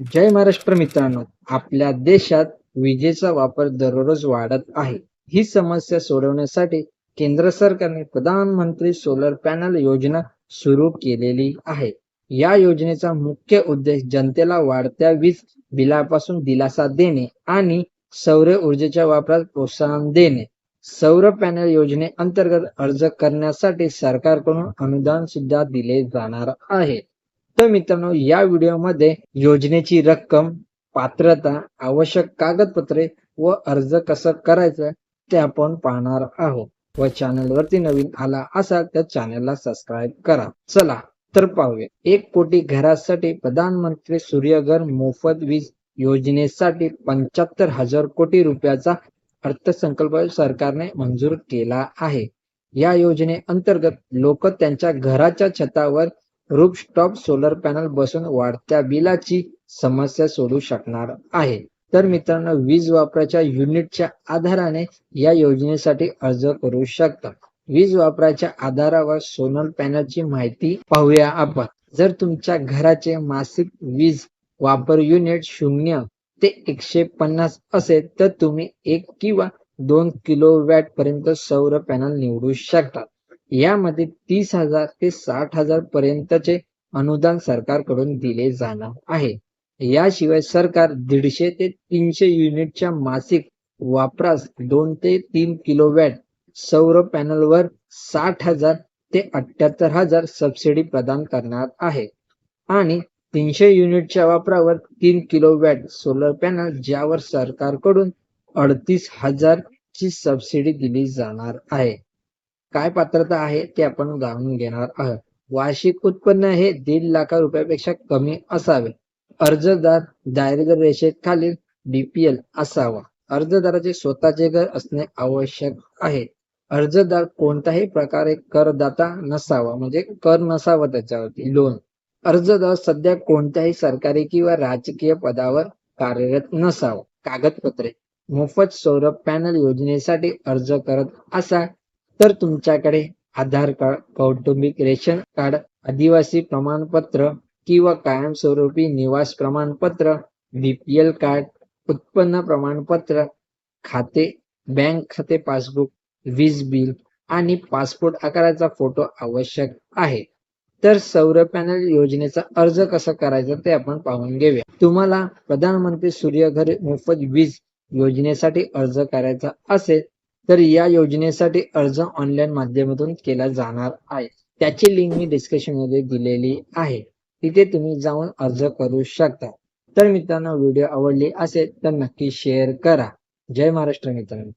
जय महाराष्ट्र मित्रांनो आपल्या देशात विजेचा वापर दररोज वाढत आहे. ही समस्या सोडवण्यासाठी केंद्र सरकारने प्रधानमंत्री सोलर पॅनल योजना सुरू केलेली आहे. या योजनेचा मुख्य उद्देश जनतेला वाढत्या वीज बिलापासून दिलासा देणे आणि सौर ऊर्जेच्या वापरात प्रोत्साहन देणे. सौर पॅनल योजने अंतर्गत अर्ज करण्यासाठी सरकारकडून अनुदान सुद्धा दिले जाणार आहे. तर मित्रांनो या व्हिडिओमध्ये योजनेची रक्कम पात्रता आवश्यक कागदपत्रे व अर्ज कसं करायचं ते आपण पाहणार आहोत. व चॅनल वरती नवीन आला असाल तर चॅनलला सबस्क्राईब करा. चला तर पाहूया. एक कोटी घरासाठी प्रधानमंत्री सूर्यघर मोफत वीज योजनेसाठी पंच्याहत्तर हजार कोटी रुपयाचा अर्थसंकल्प सरकारने मंजूर केला आहे. या योजने अंतर्गत लोक त्यांच्या घराच्या छतावर रूफटॉप सोलर पॅनल बसून वाढत्या बिलाची समस्या सोडू शकणार आहे. तर मित्रांनो वीज वापराच्या युनिटच्या आधाराने या योजनेसाठी अर्ज करू शकता. वीज वापराच्या आधारावर सोलर पॅनलची माहिती पाहूया आपण. जर तुमच्या घराचे मासिक वीज वापर युनिट शून्य ते एकशे पन्नास असेल तर तुम्ही एक किंवा दोन किलो वॅट पर्यंत सौर पॅनल निवडू शकता. यामध्ये तीस हजार ते साठ हजार पर्यंतचे अनुदान सरकारकडून दिले जाणार आहे. याशिवाय सरकार दीडशे ते तीनशे युनिटच्या मासिक वापरास दोन ते तीन किलो वॅट सौर पॅनलवर साठ हजार ते अठ्याहत्तर हजार सबसिडी प्रदान करणार आहे. आणि तीनशे युनिटच्या वापरावर तीन किलो वॅट सोलर पॅनल ज्यावर सरकारकडून अडतीस हजार ची सबसिडी दिली जाणार आहे. काय पात्रता आहे ते आपण जाणून घेणार आहोत. वार्षिक उत्पन्न हे दीड लाख रुपयापेक्षा कमी असावे. अर्जदार दारिद्र्य रेषेखालील बीपीएल असावा. अर्जदाराचे स्वतःचे घर असणे आवश्यक आहे. अर्जदार कोणत्याही प्रकारे करदाता नसावा म्हणजे कर नसावा त्याच्यावरती लोन अर्जदार सध्या कोणत्याही सरकारी किंवा राजकीय पदावर कार्यरत नसावा. कागदपत्रे. मोफत सौर पॅनल योजनेसाठी अर्ज करत असा तर तुमच्याकडे आधार कार्ड कौटुंबिक रेशन कार्ड आदिवासी प्रमाणपत्र किंवा कायमस्वरूपी निवास प्रमाणपत्र बीपीएल कार्ड उत्पन्न प्रमाणपत्र खाते बँक खाते पासबुक वीज बिल आणि पासपोर्ट आकाराचा फोटो आवश्यक आहे. तर सौर पॅनल योजनेचा अर्ज कसा करायचा ते आपण पाहून घेऊया. तुम्हाला प्रधानमंत्री सूर्यघर मोफत वीज योजनेसाठी अर्ज करायचा असेल तर या योजनेसाठी अर्ज ऑनलाईन माध्यमातून केला जाणार आहे. त्याची लिंक मी डिस्क्रिप्शनमध्ये दिलेली आहे. तिथे तुम्ही जाऊन अर्ज करू शकता. तर मित्रांनो व्हिडिओ आवडली असेल तर नक्की शेअर करा. जय महाराष्ट्र मित्रांनो.